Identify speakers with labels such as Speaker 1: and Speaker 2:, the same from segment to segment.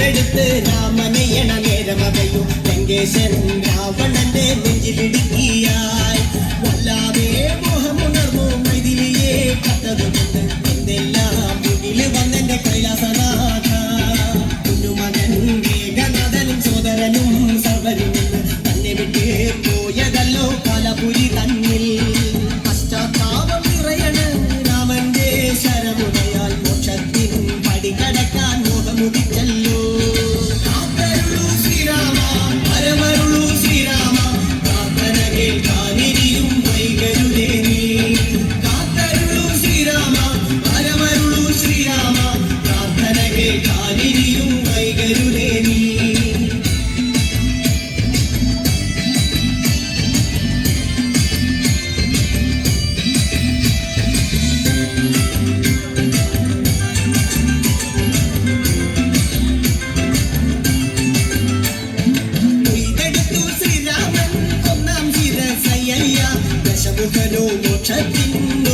Speaker 1: അമ്പെടുത്ത് രാമനെയണ നേരമകയും ലങ്കേശൻ രാവണന്റെ നെഞ്ചിലിടുക്കിയായി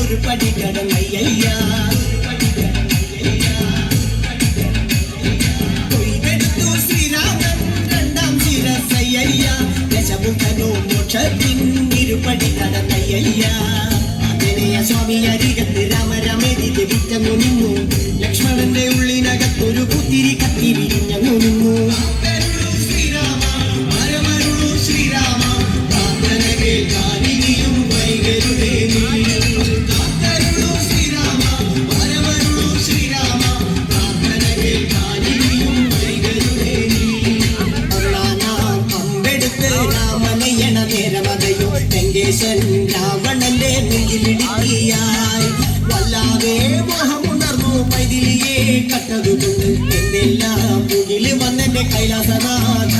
Speaker 1: ഒരു പടി കടന്നയ്യ കൊയ്തെടുത്തു ശ്രീരാമൻ രണ്ടാം ശിരസയ്യ ദശമുഖനോ മോക്ഷത്തിൻ ഇരുപടി കടന്നയ്യ ആഞ്ജനേയ സ്വാമി അരികത്ത് രാമരമേതി ജപിച്ചങ്ങു നിന്നു. ലക്ഷ്മണന്റെ ഉള്ളിനകത്തൊരു പുത്തിരി കത്തി വിരിഞ്ഞങ്ങു നിന്നു. ശ്രീരാമ പ്രാർത്ഥന കേൾക്കാനിനിയും വൈകരുതേ നീ. രാമനയണ നേരമതയോ ലങ്കേശൻ രാവണന്റെ നെഞ്ചിലിടുക്കിയായി വല്ലാതെ മോഹമുണർന്നു പൈതിലിയെ കട്ടതുകൊണ്ട് എന്നെല്ലാം മുകിൽ വന്നെന്റെ കൈലാസനാഥ.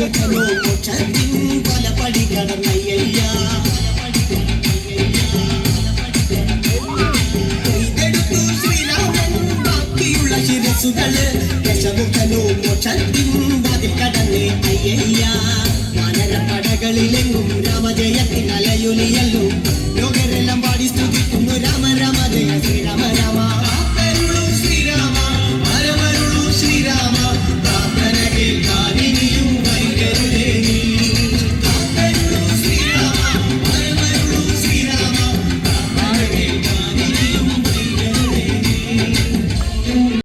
Speaker 1: പടികടോ പല പടി കടന്നയ്യ ബാക്കിയുള്ള ശിരസുകൾ ദശമുഖലോ മോക്ഷത്തിൻ കടന്നേ അയ്യ മനരപ്പടകളിലെങ്ങും രാമജയത്തിനലയൊലിയല്ലോ ലോക